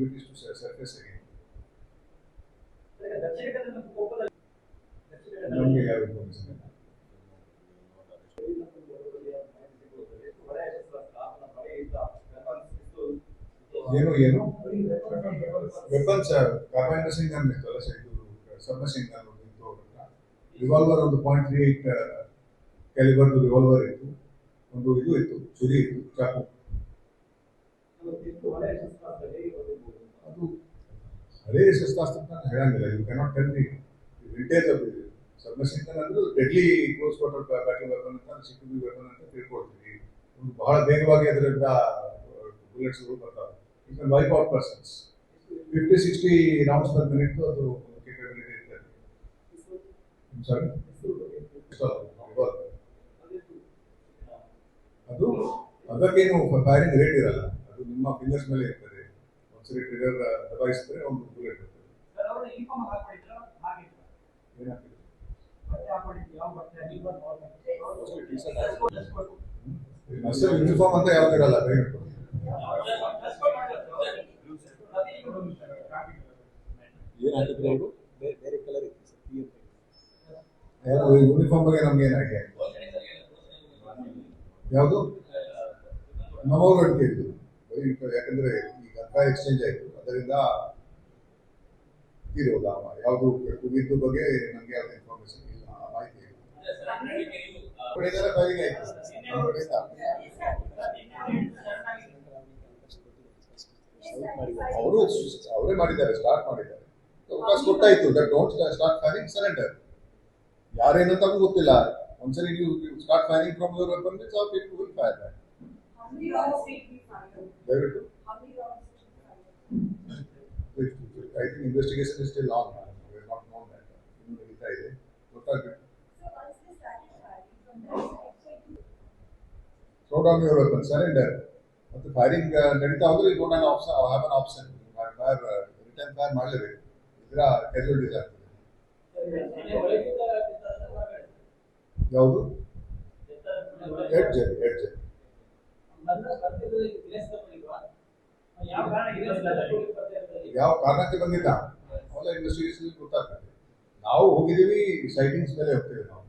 activities to sur- surface again. ನಮಗೆ ಯಾವ. ಏನು ಏನು ವೆಪನ್ಸ್ ಕಾರ್ಬೈನ್ ಇರ್ತಲ್ಲ ಸರ್ ಇದು ಸಬ್ ಮಷಿನ್ ಗನ್ ಇತ್ತು ರಿವಾಲ್ವರ್ ಒಂದು point three eight calibre revolver ಇತ್ತು ಒಂದು ಇದು ಇತ್ತು ಚುರಿ ಇತ್ತು ಚಾಕು ಹಳೇ ಶಸ್ತ್ರಾಸ್ತ್ರ ಹೇಳಂಗಿಲ್ಲ. You cannot tell the vintage of submachine gun ಅಂದ್ರೆ deadly close quarter battle weapon ಅಂತ ಸಿಕ್ಕಿ ವೆಪನ್ ಅಂತ ತಿಳ್ಕೊಳ್ತೀವಿ. ಒಂದು ಬಹಳ ವೇಗವಾಗಿ ಅದರಿಂದ ಬುಲೆಟ್ಸ್ಗಳು ಬರ್ತಾವೆ. It can wipe out persons fifty sixty rounds per minute ಅದು ಕೇಪಬಿಲಿಟಿ ಇರ್ತದೆ. ಅದು ಅದಕ್ಕೇನು ಫೈರಿಂಗ್ ರೇಟ್ ಇರಲ್ಲ. ಅದು ನಿಮ್ಮ ಫಿಂಗರ್ಸ್ ಮೇಲೆ ಇರ್ತದೆ. ಟ್ರಿಗರ್ ದಬಾಯಿಸಿದ್ರೆ ಒಂದು ಬುಲೆಟ್ ಯೂನಿಫಾರ್ಮ್ ಅಂತ ಯಾವ್ದಿರಲ್ಲ ಯುನಿಫಾರ್ಮ್ ಏನ್ ಹಾಕಿದ್ರೆ ಅವರು ಬೇರೆ ಬೇರೆ ಕಲರ್ ಇತ್ತು ಸರ್ ಯೂನಿಫಾರ್ಮ್ ಬಗ್ಗೆ ನಮ್ಗೆ ಏನಾಗಿ ಯಾವುದು? ಬರೀ ಯಾಕಂದ್ರೆ ಎಕ್ಸ್ಚೇಂಜ್ ಆಯಿತು. ಅದರಿಂದ ಇರೋದ ಯಾವುದು ಕುಗಿದ್ದು ಬಗ್ಗೆ ನಮಗೆ ಯಾವ್ದು ಇನ್ಫಾರ್ಮೇಶನ್ ಇಲ್ಲ ಮಾಹಿತಿ ಇಲ್ಲ. ಅವರು ಅವರೇ ಮಾಡಿದ್ದಾರೆ ಸ್ಟಾರ್ಟ್ ಮಾಡಿದ್ದಾರೆ. ಅವಕಾಶ ಕೊಟ್ಟಾಯ್ತು. That don't start firing surrender ಯಾರೇನಂತ ಗೊತ್ತಿಲ್ಲ. ಒಂದ್ಸರಿ ನೀವು start firing from your weapon means of people will fire that? ದಯವಿಟ್ಟು. We fire? I think investigation is still on not known that ಇನ್ನು ನಡೀತಾ ಇದೆ ಗೊತ್ತಾಗ್ಬೇಕು So once they started firing from that side, so it throw down your weapon surrender ಮತ್ತು firing ನಡೀತಾ ಹೋದ್ರೆ ಇದು ನಾನು option have an option fire return fire ಮಾಡಲೇಬೇಕು ಇದರ ಕ್ಯಾಜುವಲಿಟೀಸ್ ಆಗ್ತದೆ ಯಾವುದು ಹೆಡ್ ಜರಿ ಹೆಡ್ ಜರಿ ಯಾವ ಕಾರಣಕ್ಕೆ ಯಾವ ಕಾರಣಕ್ಕೆ ಬಂದಿಲ್ಲ ಅವೆಲ್ಲ ಇನ್ವೆಸ್ಟಿಗೇಷನ್ ಗೊತ್ತಾಗ್ತದೆ ನಾವು ಹೋಗಿದ್ದೀವಿ ಸೈಟಿಂಗ್ಸ್ ಮೇಲೆ ಹೋಗ್ತೇವೆ ನಾವು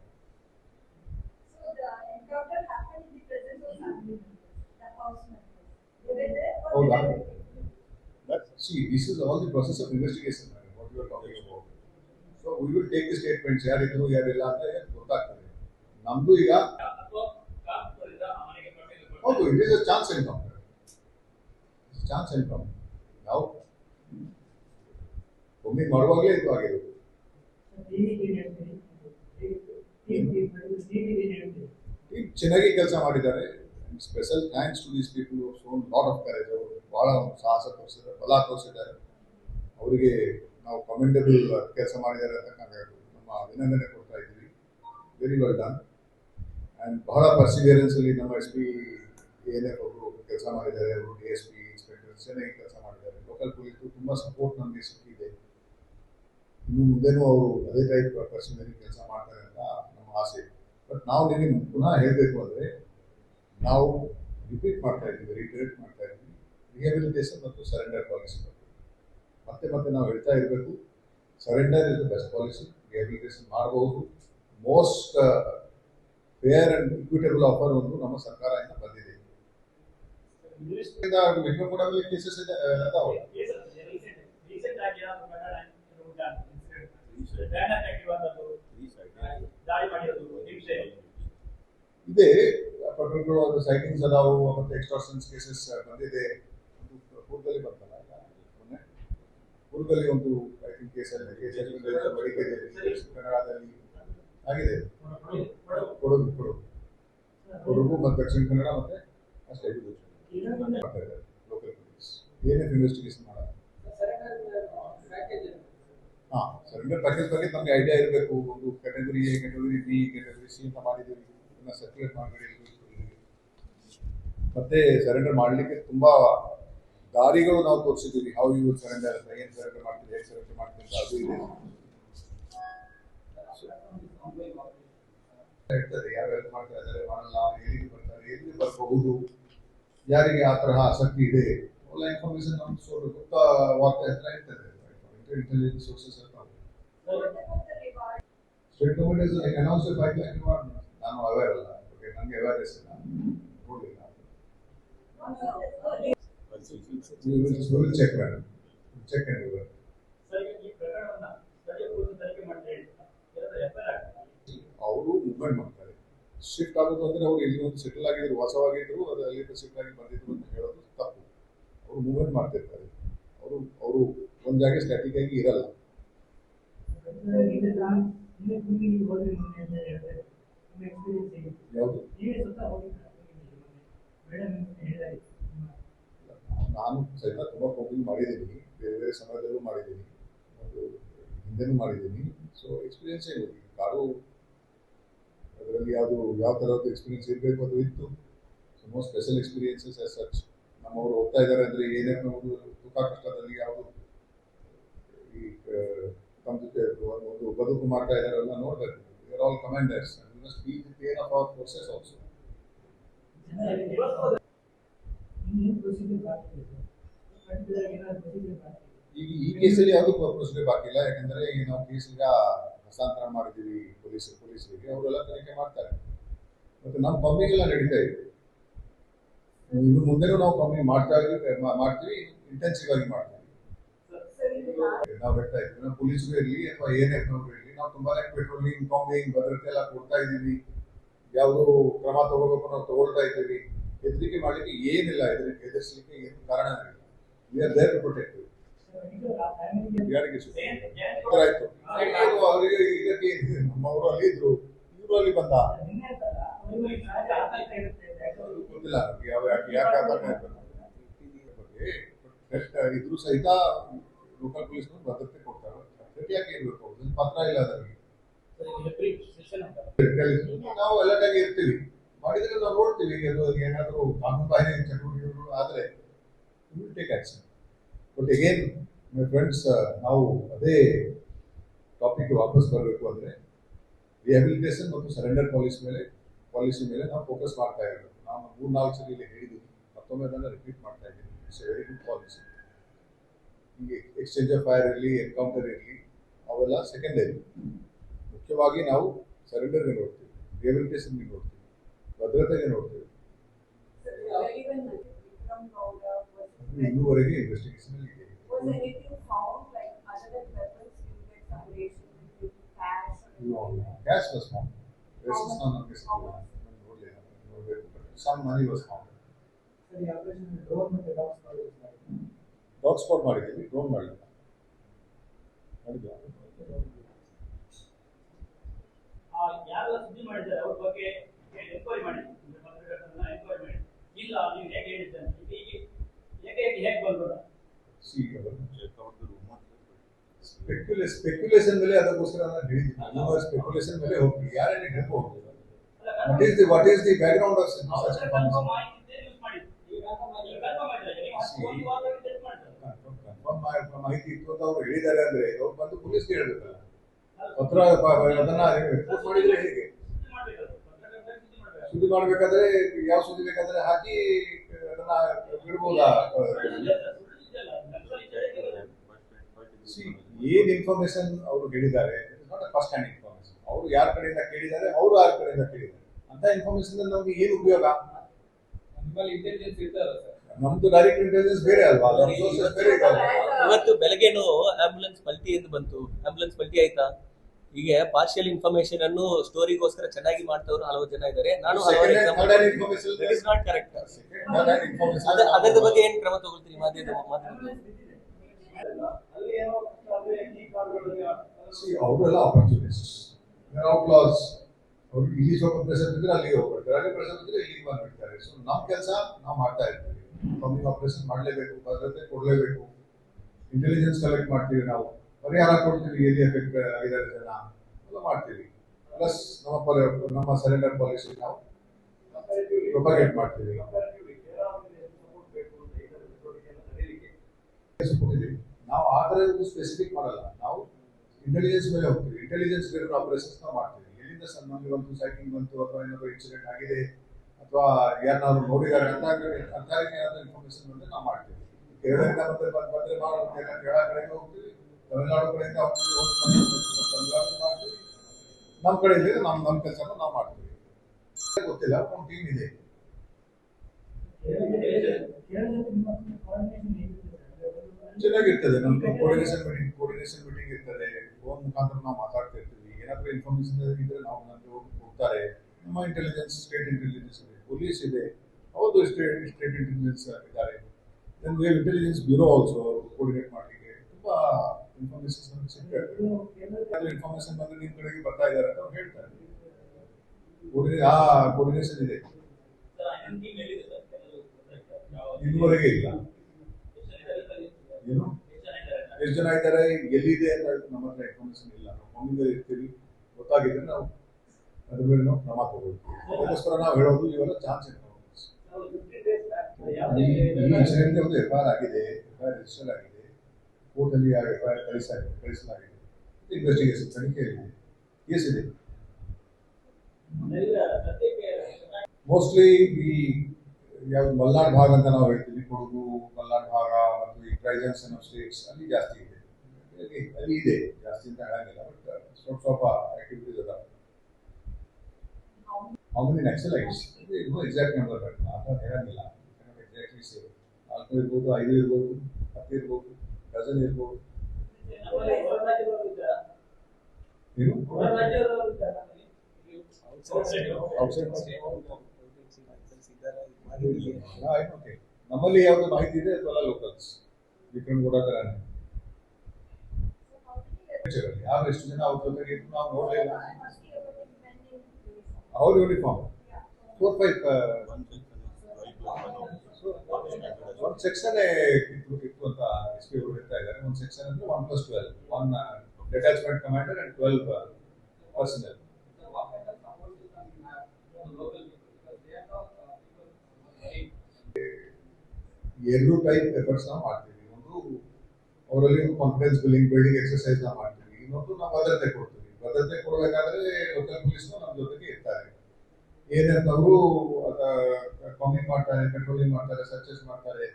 So the encounter happened in the presence of family members, the house members. They were there or ಹೌದಾ they were there? But see, this is all the process of investigation, madam, what you are talking about. So we will take the statements, ಯಾರಿದ್ರು ಯಾರಿಲ್ಲ ಅಂತ ಗೊತ್ತಾಗ್ತದೆ ನಮ್ದು ಈಗ ಹೌದು it is a chance encounter chance encounter ನಾವು ಒಮ್ಮೆ ಮಾಡುವಾಗಲೇ ಇದು ಆಗಿರೋದು. ಚೆನ್ನಾಗಿ ಕೆಲಸ ಮಾಡಿದ್ದಾರೆ. Special thanks to these people shown lot of courage ಅವರು ಬಹಳ ಸಾಹಸ ತೋರಿಸಿದ್ದಾರೆ, ಬಲ ತೋರಿಸಿದ್ದಾರೆ. ಅವರಿಗೆ ನಾವು ಕಮೆಂಡಬಲ್ ಕೆಲಸ ಮಾಡಿದ್ದಾರೆ ಅಂತ ನಮ್ಮ ಅಭಿನಂದನೆ ಕೊಡ್ತಾ ಇದ್ದೀವಿ. ವೆರಿ ವೆಲ್ ಡನ್ ಆ್ಯಂಡ್ ಬಹಳ ಪರ್ಸಿವಿಯರೆನ್ಸಲ್ಲಿ ನಮ್ಮ ಎಸ್ ಪಿ ಏನೇ ಅವರು ಕೆಲಸ ಮಾಡಿದ್ದಾರೆ. ಅವರು ಡಿ ಎಸ್ ಪಿ ಇನ್ಸ್ಪೆಕ್ಟರ್ ಚೆನ್ನಾಗಿ ಕೆಲಸ ಮಾಡಿದ್ದಾರೆ. ಲೋಕಲ್ ಪೊಲೀಸ್ ತುಂಬ ಸಪೋರ್ಟ್ ನಮಗೆ ಸಿಕ್ಕಿದೆ. ಇನ್ನು ಮುಂದೆನೂ ಅವರು ಅದೇ ಟೈಪ್ ಪರ್ಸನಲಿ ಕೆಲಸ ಮಾಡ್ತಾರೆ ಅಂತ ನಮ್ಮ ಆಸೆ. ಬಟ್ ನಾವು ನಿಮಗೆ ಪುನಃ ಹೇಳಬೇಕು ಅಂದರೆ ನಾವು ರಿಪೀಟ್ ಮಾಡ್ತಾ ಇದ್ದೀವಿ ರಿಟ್ರೇಟ್ ಮಾಡ್ತಾ ಇದ್ದೀವಿ. ರಿಹಬಿಲಿಟೇಷನ್ ಮತ್ತು ಸರೆಂಡರ್ ಪಾಲಿಸಿ ಬಗ್ಗೆ. ಮತ್ತೆ ಮತ್ತೆ ನಾವು ಹೇಳ್ತಾ ಇರಬೇಕು surrender is the best policy rehabilitation ಮಾಡಬಹುದು most fair and equitable offer ಒಂದು ನಮ್ಮ ಸರ್ಕಾರದಿಂದ ಬಂದಿದೆ. ವಿಕ್ರಮ್ ಕೂಡ ಕೇಸಸ್ ಇದೆ ಅದಾವಲ್ಲ ರೀಸೆಂಟ್ ಆಗಿ ಏನಾದ್ರು ಪ್ರಕರಣ ಉಂಟಾ? ಬ್ಯಾನರ್ ಕಟ್ಟಿರುವಂತದ್ದು, ದಾಳಿ ಮಾಡಿರೋದು ಹಿಂಸೆ ಇದೆ. ಪ್ರಕರಣಗಳು ಒಂದು ಸೈಟಿಂಗ್ಸ್ ಅದಾವು ಮತ್ತೆ ಎಕ್ಸ್ಟ್ರಾಕ್ಷನ್ಸ್ ಕೇಸಸ್ ಬಂದಿದೆ. ಕೂರ್ಗಲ್ಲಿ ಮೊನ್ನೆ? ಕೂರ್ಗಲ್ಲಿ ಒಂದು ಐ ಥಿಂಕ್ ಮಡಿಕೇರಿಯಲ್ಲಿ ಕನ್ನಡದಲ್ಲಿ ಆಗಿದೆ. ಕೊಡಗು ಕೊಡಗು. ಕೊಡಗು ಮತ್ತು ದಕ್ಷಿಣ ಕನ್ನಡ ಮತ್ತೆ ಅಷ್ಟೇ. ಲೋಕಲ್ ಪೊಲೀಸ್ ಏನೇನು ಇನ್ವೆಸ್ಟಿಗೇಷನ್ ಮಾಡೋದು ಸರೆಂಡರ್ ಪ್ಯಾಕೇಜ್ ಬಗ್ಗೆ ನಮಗೆ ಐಡಿಯಾ ಇರಬೇಕು, ಒಂದು category A category B category C ಅಂತ ಮಾಡಿದ್ದೀವಿ. ಇದನ್ನ ಸರ್ಕ್ಯುಲೇಟ್ ಮಾಡಿ ಮತ್ತೆ ಸರೆಂಡರ್ ಮಾಡಲಿಕ್ಕೆ ತುಂಬ ದಾರಿಗಳು ನಾವು ತೋರಿಸಿದ್ದೀವಿ. ಹೌ ಯು ಸರೆಂಡರ್ ಅಂತ, ಏನು ಸರೆಂಡರ್ ಮಾಡ್ತೀವಿ ಹೇಗೆ ಸರೆಂಡರ್ ಮಾಡ್ತೀವಿ ಅಂತ ಅದು ಇದೆ. ಇರ್ತದೆ ಹೆಲ್ಪ್ ಮಾಡ್ತಾ ಇದ್ದಾರೆ, ಮಾಡಲ್ಲ, ಎಲ್ಲಿಗೆ ಬರ್ತಾರೆ, ಎಲ್ಲಿ ಬರಬಹುದು, ಯಾರಿಗೆ ಆ ತರಹ ಆಸಕ್ತಿ ಇದೆ, ಎಲ್ಲ ಇನ್ಫಾರ್ಮೇಶನ್ ನಮ್ಮ ಸೊ ಗುಪ್ತ ವಾರ್ತೆ ಹತ್ರ ಇರ್ತದೆ intelligence sources the government is like announce five lakh reward ನಾನು ಅವೇರ್ ಅಲ್ಲ ಓಕೆ ನನಗೆ ಅವೇರ್ನೆಸ್ ಇಲ್ಲ ನೋಡಿಲ್ಲ ವಿಲ್ ಚೆಕ್ ಮಾಡಿ ಚೆಕ್ ಆಗ್ತದೆ ಅವರು ಮೂವ್ಮೆಂಟ್ ಮಾಡ್ತಾರೆ. ಶಿಫ್ಟ್ ಆಗೋದು ಅಂದ್ರೆ ಅವ್ರು ಎಲ್ಲಿ ಒಂದು ಸೆಟಲ್ ಆಗಿದ್ರು, ವಾಸವಾಗಿದ್ರು, ಅದು ಅಲ್ಲಿಂದ ಶಿಫ್ಟ್ ಆಗಿ ಬಂದಿದ್ರು ಅಂತ ಹೇಳೋದು ತಪ್ಪು. ಅವರು ಮೂವ್ಮೆಂಟ್ ಮಾಡ್ತಿರ್ತಾರೆ. ಅವರು ಅವರು ಒಂದ್ ಜಾಗ ಸ್ಟ್ಯಾಟಿಕ್ ಆಗಿ ಇರಲ್ಲ. ನಾನು ಸಹಿತ ತುಂಬಾ ಕೋಪಿಂಗ್ ಮಾಡಿದ್ದೀನಿ. ಬೇರೆ ಬೇರೆ ಸಮಯದಲ್ಲೂ ಮಾಡಿದ್ದೀನಿ. ಮತ್ತು ಹಿಂದೆನೂ ಮಾಡಿದ್ದೀನಿ. ಸೊ ಎಕ್ಸ್ಪೀರಿಯನ್ಸ್ ಏನು ಕಾಡು ಅದರಲ್ಲಿ ಯಾವುದು, ಯಾವ ಥರದ್ದು ಎಕ್ಸ್ಪೀರಿಯನ್ಸ್ ಇರಬೇಕು ಅದು ಇತ್ತು. ತುಂಬ ಸ್ಪೆಷಲ್ ಎಕ್ಸ್ಪೀರಿಯನ್ಸಸ್ ಸಚ್ ನಮ್ಮವರು ಹೋಗ್ತಾ ಇದ್ದಾರೆ ಅಂದರೆ ಏನೇ ನಮ್ಮದು ಸುಖ ಕಷ್ಟದಲ್ಲಿ ಯಾವುದು ತಮ್ಮ ಜೊತೆ ಒಂದು ಒಂದು ಬದುಕು ಮಾಡ್ತಾ ಇದ್ದಾರಲ್ಲ, ನೋಡಬೇಕು. Are all commanders must be the pain of our forces also ಈಗ ಈ ಕೇಸಲ್ಲಿ ಯಾವುದು ಪ್ರೊಸೀಜರ್ ಬಾಕಿ ಇಲ್ಲ? ಯಾಕಂದ್ರೆ ಈಗ ನಾವು ಕೇಸ್ ಹಸ್ತಾಂತರ ಮಾಡಿದ್ದೀವಿ, ಪೊಲೀಸ್, ಪೊಲೀಸರಿಗೆ. ಅವರೆಲ್ಲ ತನಿಖೆ ಮಾಡ್ತಾರೆ. ಮತ್ತೆ ನಮ್ಮ ಕಮ್ಮಿಗೆಲ್ಲ ನಡೀತಾ ಇದೆ. ಇನ್ನು ಮುಂದೆನೂ ನಾವು ಕಮ್ಮಿ ಮಾಡ್ತಾ ಇದ್ದೀವಿ ಮಾಡ್ತೀವಿ ಇಂಟೆನ್ಸಿವ್ ಆಗಿ ಮಾಡ್ತೀವಿ. Last ನಾವು ಹೇಳ್ತಾ ಇದ್ದೀವಿ ನಾವು ಇರಲಿ ಅಥವಾ ಏನೇ ನವರು ಇರಲಿ. ನಾವು ತುಂಬಾನೇ ಪೆಟ್ರೋಲಿಂಗ್ ಕಾಂಬಿಂಗ್ ಭದ್ರತೆ ಎಲ್ಲ ಕೊಡ್ತಾ ಇದ್ದೀವಿ. ಯಾವುದು ಕ್ರಮ ತಗೋಬೇಕು ನಾವು ತಗೊಳ್ತಾ ಇದ್ದೀವಿ. ಹೆದರಿಕೆ ಮಾಡಲಿಕ್ಕೆ ಏನಿಲ್ಲ ಹೆದರಿಕೆ ಎದುರಿಸಲಿಕ್ಕೆ ಏನು ಕಾರಣ ಇಲ್ಲ. ವಿ ಆರ್ ದೇರ್ ಪ್ರೊಟೆಕ್ಟ್ ನಮ್ಮವರು ಅಲ್ಲಿ ಇದ್ರು. ಇವರು ಅಲ್ಲಿ ಬಂದ. ಗೊತ್ತಿಲ್ಲ ಯಾವ ಯಾಕೆ ಇರ್ಬೇಕು ಬಟ್ ಇದ್ರು ಸಹಿತ ಲೋಕಲ್ ಪೊಲೀಸ್ನವರು ಭದ್ರತೆ ಕೊಡ್ತಾರೆ. ಯಾಕೆ ಇರಬೇಕು ಅವ್ರದ್ದು ಪತ್ರ ಇಲ್ಲ ಅದರಲ್ಲಿ. ನಾವು ಅಲರ್ಟ್ ಆಗಿ ಇರ್ತೀವಿ. ಮಾಡಿದ್ರೆ ನಾವು ನೋಡ್ತೀವಿ. ಅದು ಏನಾದರೂ ಕಾನೂನು ಬಾಹಿರ ಚಟುವಟಿಕೆಗಳು ಆದರೆ take action but again my friends ನಾವು ಅದೇ ಟಾಪಿಕ್ ವಾಪಸ್ ಬರಬೇಕು ಅಂದರೆ ರಿಹ್ಯಾಬಿಲಿಟೇಷನ್ ಮತ್ತು ಸರೆಂಡರ್ ಪಾಲಿಸಿ ಮೇಲೆ ಪಾಲಿಸಿ ಮೇಲೆ ನಾವು ಫೋಕಸ್ ಮಾಡ್ತಾ ಇರೋದು. ನಾನು ಮೂರು ನಾಲ್ಕು ಸಲ ಇಲ್ಲಿ ಹೇಳಿದ್ದೀನಿ ಮತ್ತೊಮ್ಮೆ ಅದನ್ನು ರಿಪೀಟ್ ಮಾಡ್ತಾ ಇದ್ದೀನಿ. It's very good policy exchange of fire ಇರಲಿ ಎನ್ಕೌಂಟರ್ ಇರಲಿ ಅವೆಲ್ಲ ಸೆಕೆಂಡರಿ ಮುಖ್ಯವಾಗಿ ನಾವು ಸರೆಂಡರ್ಗೆ ನೋಡ್ತೀವಿ ರಿಹಬಿಲಿಟೇಷನ್ಗೆ ನೋಡ್ತೀವಿ ಭದ್ರತೆಗೆ ನೋಡ್ತೀವಿ Sir, even Vikram Gowda was. ಇನ್ನೂವರೆಗೆ investigation ಇದೆ Was anything found like other than weapons, you get some relation with cash or anything? Cash was found How recess dog spot ಮಾಡಿದ್ದೀವಿ ಡ್ರೋನ್ ಮಾಡಲಿಲ್ಲ ಮಾಡಿದ್ವಿ ಆ ಯಾರೆಲ್ಲ ಸುದ್ದಿ ಮಾಡಿದ್ದಾರೆ ಅವ್ರ ಬಗ್ಗೆ ಎನ್ಕ್ವೈರಿ ಮಾಡಿ ಪತ್ರಕರ್ತರನ್ನ ಎನ್ಕ್ವೈರಿ ಮಾಡಿ ಇಲ್ಲ ನೀವು ಹೇಗೆ ಹೇಳಿದ್ದಾನೆ ಈಗ ಹೇಗೆ ಹೇಗೆ ಹೇಗೆ ಬಂದ್ರು ಸಿ ಸ್ಪೆಕ್ಯುಲೇಷನ್ ಸ್ಪೆಕ್ಯುಲೇಷನ್ ಮೇಲೆ ಅದಕ್ಕೋಸ್ಕರ ನಾನು ಹೇಳಿದ್ದೀನಿ. ಸ್ಪೆಕ್ಯುಲೇಷನ್ ಮೇಲೆ ಹೋಗ್ತೀವಿ ಯಾರೇ ಹೇಳ್ಬೋದು? What is the what is the background of confirm ಮಾಹಿತಿ ಯೂಸ್ ಮಾಡಿ ಈಗ ಕನ್ಫರ್ಮ್ ಮಾಡಿದ್ದಾರೆ ನೀವು ಮಾಹಿತಿ ಇತ್ತು ಅಂತ ಅವ್ರು ಹೇಳಿದ್ದಾರೆ ಅಂದ್ರೆ ಅವ್ರು ಬಂದು ಪೊಲೀಸ್ ಹೇಳ್ಬೇಕಲ್ಲ ಪತ್ರ ಅದನ್ನ ರಿಪೋರ್ಟ್ ಮಾಡಿದ್ರೆ ಹೇಗೆ? ಸುದ್ದಿ ಮಾಡ್ಬೇಕು ಸುದ್ದಿ ಮಾಡ್ಬೇಕು ಮಾಡ್ಬೇಕಾದ್ರೆ ಯಾವ ಸುದ್ದಿ ಬೇಕಾದ್ರೆ ಹಾಕಿ, ಅದನ್ನ ಬಿಡ್ಬೋದಾ? ಏನ್ ಇನ್ಫಾರ್ಮೇಶನ್ ಅವರು ಹೇಳಿದ್ದಾರೆ ಫಸ್ಟ್ ಹ್ಯಾಂಡ್ ಇನ್ಫಾರ್ಮೇಶನ್ ಅವರು ಯಾರ ಕಡೆಯಿಂದ ಕೇಳಿದ್ದಾರೆ, ಅವರು ಯಾರ ಕಡೆಯಿಂದ ಕೇಳಿದ್ದಾರೆ. ಅಂತ ಇನ್ಫಾರ್ಮೇಶನ್ ನಮ್ಗೆ ಏನು ಉಪಯೋಗ? ನಿಮ್ಮಲ್ಲಿ ಇಂಟೆಲಿಜೆನ್ಸ್ ಇರ್ತಾರಲ್ಲ ಸರ್. ನಮ್ದು ಡೈರೆಕ್ಟ್ ಇಂಟೆಲಿಜೆನ್ಸ್ ಬೇರೆ ಅಲ್ವಾ? ನಮ್ಮ sources ಬೇರೆ ಇವತ್ತು ಬೆಳಗ್ಗೆನು ಆಂಬುಲೆನ್ಸ್ ಪಲ್ಟಿ ಎಂದು ಬಂತು. ಆಂಬುಲೆನ್ಸ್ ಪಲ್ಟಿ ಆಯ್ತಾ? ಹೀಗೆ ಪಾರ್ಷಿಯಲ್ ಇನ್ಫಾರ್ಮೇಶನ್ ಅನ್ನು ಸ್ಟೋರಿಗೋಸ್ಕರ ಚೆನ್ನಾಗಿ ಮಾಡ್ತವ್ರು ಹಲವು ಜನ ಇದ್ದಾರೆ. ನಾನು ನಾಟ್ ಕರೆಕ್ಟ್ ಅದರ ಬಗ್ಗೆ ಏನ್ ಕ್ರಮ ತಗೊಳ್ತೀನಿ ಮಾಧ್ಯಮ ಮಾಧ್ಯಮದಲ್ಲಿ? ಅಲ್ಲಿ ಏನೋ ಅಂದ್ರೆ ಈ ಕಾಲದಲ್ಲಿ See, ಅವರೆಲ್ಲ ಆಪರ್ಚುನಿಸ್ಟ್ ಔಟ್ಲಾಸ್ ಅವ್ರು ಇಲ್ಲಿ ಸ್ವಲ್ಪ ಪ್ರೆಸರ್ ಇದ್ರೆ ಅಲ್ಲಿಗೆ ಹೋಗ್ಬಿಡ್ತಾರೆ. ಅಲ್ಲಿ ಪ್ರೆಸರ್ ಇದ್ರೆ ಇಲ್ಲಿಗೆ ಬಂದ್ಬಿಡ್ತಾರೆ. ಸೊ ನಮ್ ಕೆಲಸ ನಾವು ಮಾಡ್ತಾ ಇರ್ತೀವಿ. ಕಮ್ಮಿ ಆಪರೇಷನ್ ಮಾಡಲೇಬೇಕು, ಭದ್ರತೆ ಕೊಡಲೇಬೇಕು. ಇಂಟೆಲಿಜೆನ್ಸ್ ಕಲೆಕ್ಟ್ ಮಾಡ್ತೀವಿ ನಾವು. ಪರಿಹಾರ ಕೊಡ್ತೀವಿ ಎಲ್ಲಿ ಎಫೆಕ್ಟ್ ಆಗಿದ್ದಾರೆ ಜನ. ಎಲ್ಲ ಮಾಡ್ತೀವಿ. ಪ್ಲಸ್ ನಮ್ಮ ನಮ್ಮ ಸರೆಂಡರ್ ಪಾಲಿಸಿ ನಾವು ಪ್ರೊಪಗೇಟ್ ಮಾಡ್ತೀವಿ. ನಾವು. ಆ ಥರ ಒಂದು ಸ್ಪೆಸಿಫಿಕ್ ಮಾಡಲ್ಲ. ನಾವು ಇಂಟೆಲಿಜೆನ್ಸ್ ಮೇಲೆ ಹೋಗ್ತೀವಿ. ಇಂಟೆಲಿಜೆನ್ಸ್ ಬೇರೆ ಆಪರೇಷನ್ಸ್ ನಾವು ಮಾಡ್ತೀವಿ. ಎಲ್ಲಿಂದ ಸಣ್ಣ ನಮಗೆ ಬಂತು ಸೈಕಿಂಗ್ ಬಂತು, ಅಥವಾ ಏನಾದರೂ ಇನ್ಸಿಡೆಂಟ್ ಆಗಿದೆ ಅಥವಾ ಯಾರನ್ನಾದ್ರು ನೋಡಿದ್ದಾರೆ ಅಂತ ಅಂತ ಏನಾದ್ರು ಇನ್ಫಾರ್ಮೇಶನ್ ಬಂದ್ರೆ ನಾವು ಮಾಡ್ತೀವಿ. ಕೇರಳದಿಂದ ಬಂದರೆ ಬಂದ್- ಬಂದ್ರೆ ನಾವು ಕೇರಳ ಕಡೆಗೆ ಹೋಗ್ತೀವಿ. ತಮಿಳ್ನಾಡು ಕಡೆಯಿಂದ ಹೋಗ್ತೀವಿ ಹೋಗಿ ತಮಿಳ್ನಾಡು ಮಾಡ್ತೀವಿ. ನಮ್ಮ ಕಡೆ ಇದ್ದರೆ ನಮ್ಮ ನಮ್ಮ ಕೆಲಸನ ನಾವು ಮಾಡ್ತೀವಿ. ಗೊತ್ತಿಲ್ಲ ಒಂದು ಟೀಮ್ ಇದೆ. ಚೆನ್ನಾಗಿರ್ತದೆ, ನಮ್ಮ ಕೋರ್ಡಿನೇಷನ್ ಮೀಟಿಂಗ್ ಕೋರ್ಡಿನೇಷನ್ ಮೀಟಿಂಗ್ ಇರ್ತದೆ. ಫೋನ್ ಮುಖಾಂತರ ನಾವು ಮಾತಾಡ್ತಾ ಇರ್ತೀವಿ ಏನಾದರೂ ಇನ್ಫಾರ್ಮೇಶನ್ ಇದ್ರೆ ನಾವು ನಮಗೆ ಹೋಗ್ತಾರೆ. ನಮ್ಮ ಇಂಟೆಲಿಜೆನ್ಸ್ ಸ್ಟೇಟ್ ಇಂಟೆಲಿಜೆನ್ಸ್ ಇದೆ ಪೊಲೀಸ್ ಇದೆ ಅವ್ರದ್ದು ಸ್ಟೇಟ್ ಸ್ಟೇಟ್ ಇಂಟೆಲಿಜೆನ್ಸ್ ಇದ್ದಾರೆ. Then we intelligence bureau also coordinate ಮಾಡಲಿಕ್ಕೆ. ತುಂಬಾ ಇನ್ಫಾರ್ಮೇಶನ್ ನಮಗೆ ಇನ್ಫಾರ್ಮೇಶನ್ ಬಂದ್ರೆ ನಿಮ್ಮ ಕಡೆಗೆ ಬರ್ತಾ ಇದ್ದಾರೆ ಅಂತ ಅವ್ರು ಹೇಳ್ತಾರೆ. ಕೋರ್ಡಿನೇ ಆ ಕೋರ್ಡಿನೇಷನ್ ಇದೆ. ಇದುವರೆಗೆ ಇಲ್ಲ? ಏನು? ಎಷ್ಟು ಜನ ಇದ್ದಾರೆ? ಎಲ್ಲಿದೆ ಅಂತ ನಮ್ಮ ಹತ್ರ ಇನ್ಫಾರ್ಮೇಶನ್ ಇಲ್ಲ. ನಾವು ಮಮ್ಮಿಂದ ಇರ್ತೀವಿ. ಗೊತ್ತಾಗಿದ್ರೆ ನಾವು ಅದ್ರ ಮೇಲೆ ನಾವು ಕ್ರಮ ತಗೊಳ್ತೀವಿ ಅದಕ್ಕೋಸ್ಕರ ನಾವು ಹೇಳೋದು ಇವೆಲ್ಲ ಚಾನ್ಸ್ ಇನ್ಫಾರ್ಮೇಶನ್ ನಾವು 15 days back ಯಾವ ಈ ಜಾಗದಲ್ಲಿ- ಇನ್ಸಿಡೆಂಟ್ ಒಂದು ಎಫ್ ಆರ್ ಆಗಿದೆ ಎಫ್ ಆರ್ ರಿಜಿಸ್ಟರ್ ಆಗಿದೆ ಕೋರ್ಟಲ್ಲಿ ಆ ಎಫ್ ಐ ಆರ್ ಕಳಿಸಾಗಿದೆ ಕಳಿಸಲಾಗಿದೆ ಇನ್ವೆಸ್ಟಿಗೇಷನ್ ಕೇಸ್ ಇದೆ. ಈಗ ಸದ್ಯಕ್ಕೆ ಮೋಸ್ಟ್ಲಿ ಈ ಯಾವ್ದು ಮಲ್ನಾಡ್ ಭಾಗ ಅಂತ ನಾವು ಹೇಳ್ತೀವಿ ಕೊಡಗು ಮಲ್ನಾಡ್ ಭಾಗ ಮತ್ತು ಈ ಅನ್ನೋ ಸ್ಟೇಟ್ಸ್ ಅಲ್ಲಿ ಜಾಸ್ತಿ ಇದೆ. ಅಲ್ಲಿ ಅಲ್ಲಿ ಇದೆ. ಜಾಸ್ತಿ ಅಂತ ಹೇಳಂಗಿಲ್ಲ ಬಟ್ ಸ್ವಲ್ಪ ಸ್ವಲ್ಪ ಆಕ್ಟಿವಿಟೀಸ್ ಅದಾವೆ. ಹೌ ಮೆನಿ ನಕ್ಸಲೈಟ್ಸ್ ಇದು ಎಕ್ಸಾಕ್ಟ್ ನಂಬರ್ ಬಟ್ ಅಂತ ಹೇಳಂಗಿಲ್ಲ ಎಕ್ಸಾಕ್ಟ್ಲಿ ಸೇಮ್ ನಾಲ್ಕು ಇರ್ಬೋದು ಐದು ಇರ್ಬೋದು ಹತ್ತು ಇರ್ಬೋದು ಡಜನ್ ಇರ್ಬೋದು ನಮ್ಮಲ್ಲಿ ಹೊರ ರಾಜ್ಯದವರು ಇದ್ದಾರಾ? ಏನು ಹೊರ ರಾಜ್ಯದವರು ಇದ್ದಾರಾ ನಮ್ಮಲ್ಲಿ? Outside. ಮಾಹಿತಿ ಓಕೆ ನಮ್ಮಲ್ಲಿ ಯಾವ್ದು ಮಾಹಿತಿ ಇದೆ ಅದೆಲ್ಲ ಲೋಕಲ್ಸ್ ವಿಕ್ರಮಗೌಡ ಥರನೇ ಪಿಕ್ಚರಲ್ಲಿ ಯಾರು ಎಷ್ಟು ಜನ ಅವ್ರ ಜೊತೆಗೆ ಇದ್ರು ನಾವು ನೋಡಲಿಲ್ಲ ಅವ್ರ ಯೂನಿಫಾರ್ಮ್ ಫೋರ್ ಫೈವ್ ಒಂದು ಸೆಕ್ಷನ್ ಇತ್ತು ಇತ್ತು ಅಂತ ಎಸ್ ಪಿ ಅವರು ಹೇಳ್ತಾ ಇದ್ದಾರೆ ಒಂದು ಸೆಕ್ಷನ್ ಅಂದ್ರೆ one plus twelve one detachment commander and twelve personnel ಎರಡು ಟೈಪ್ ಎಫರ್ಟ್ಸ್ ನಾವು ಮಾಡ್ತೀವಿ ಒಂದು ಅವರಲ್ಲಿ ಕಾನ್ಫಿಡೆನ್ಸ್ ಬಿಲ್ಡಿಂಗ್ ಬಿಲ್ಡಿಂಗ್ ಎಕ್ಸರ್ಸೈಸ್ ನಾವು ಮಾಡ್ತೀವಿ ಇನ್ನೊಂದು ನಾವು ಭದ್ರತೆ ಕೊಡ್ತೀವಿ ಭದ್ರತೆ ಕೊಡಬೇಕಾದ್ರೆ ಲೋಕಲ್ ಪೊಲೀಸ್ನು ನಮ್ಮ ಜೊತೆಗೆ ಇರ್ತಾರೆ. ಏನೇನವರು ಕಾಮಿಂಗ್ ಮಾಡ್ತಾರೆ ಪೆಟ್ರೋಲಿಂಗ್ ಮಾಡ್ತಾರೆ ಸರ್ಚಸ್ ಮಾಡ್ತಾರೆ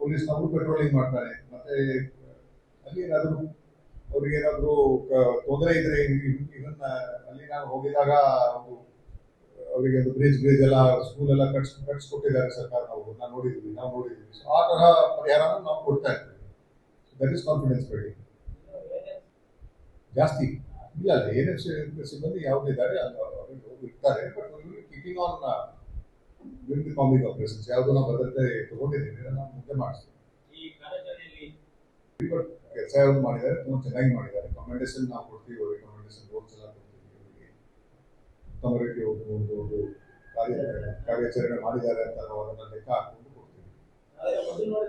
ಪೊಲೀಸ್ನವರು ಪೆಟ್ರೋಲಿಂಗ್ ಮಾಡ್ತಾರೆ. ಮತ್ತೆ ಅಲ್ಲಿ ಏನಾದರೂ ಅವ್ರಿಗೆ ಏನಾದರೂ ತೊಂದರೆ ಇದ್ರೆ ಇವನ್ನ ಅಲ್ಲಿ ನಾವು ಹೋಗಿದಾಗ ಅವರಿಗೆ ಒಂದು ಬ್ರಿಡ್ಜ್ ಬ್ರಿಡ್ಜ್ ಎಲ್ಲ ಸ್ಕೂಲ್ ಎಲ್ಲ ಕಟ್ಸ್, ಕಟ್ಸ್ಕೊಟ್ಟಿದ್ದಾರೆ ಸರ್ಕಾರ ನಾವು ನೋಡಿದ್ವಿ ನಾವು ನೋಡಿದ್ವಿ. ಸೊ ಆ ತರಹ ಪರಿಹಾರನ ನಾವು ಕೊಡ್ತಾ ಇರ್ತೀವಿ. ದಟ್ ಇಸ್ ಕಾನ್ಫಿಡೆನ್ಸ್ ಬಿಲ್ಡಿಂಗ್ ಜಾಸ್ತಿ. ಇಲ್ಲ ಅದು ಏನೇ ಸಿಬ್ಬಂದಿ ಯಾವ್ದು ಇದ್ದಾರೆ ಅದು ಇರ್ತಾರೆ but keeping on with combing operations ಯಾವುದೋ ನಾವು ಭದ್ರತೆ ತಗೊಂಡಿದ್ದೀನಿ ನಾನು ನಾವು ಮುಂದೆ ಮಾಡಿಸ್ತೀವಿ. ಬಟ್ ಕೆಲಸ ಯಾವ್ದು ಮಾಡಿದ್ದಾರೆ ತುಂಬ ಚೆನ್ನಾಗಿ ಮಾಡಿದ್ದಾರೆ. ಕಮೆಂಡೇಶನ್ ನಾವು ಕೊಡ್ತೀವಿ ಅವ್ರಿಗೆ ಕಮೆಂಡೇಶನ್ ರೋಲ್ಸ್ ಎಲ್ಲ ಕೊಡ್ತೀವಿ. ಅವರಿಗೆ ರೀತಿ ಒಂದು ಒಂದು ಕಾರ್ಯ ಕಾರ್ಯಾಚರಣೆ ಮಾಡಿದ್ದಾರೆ ಅಂತ ನಾವು ಅದನ್ನ ಲೆಕ್ಕ ಹಾಕೊಂಡು ಕೊಡ್ತೀವಿ.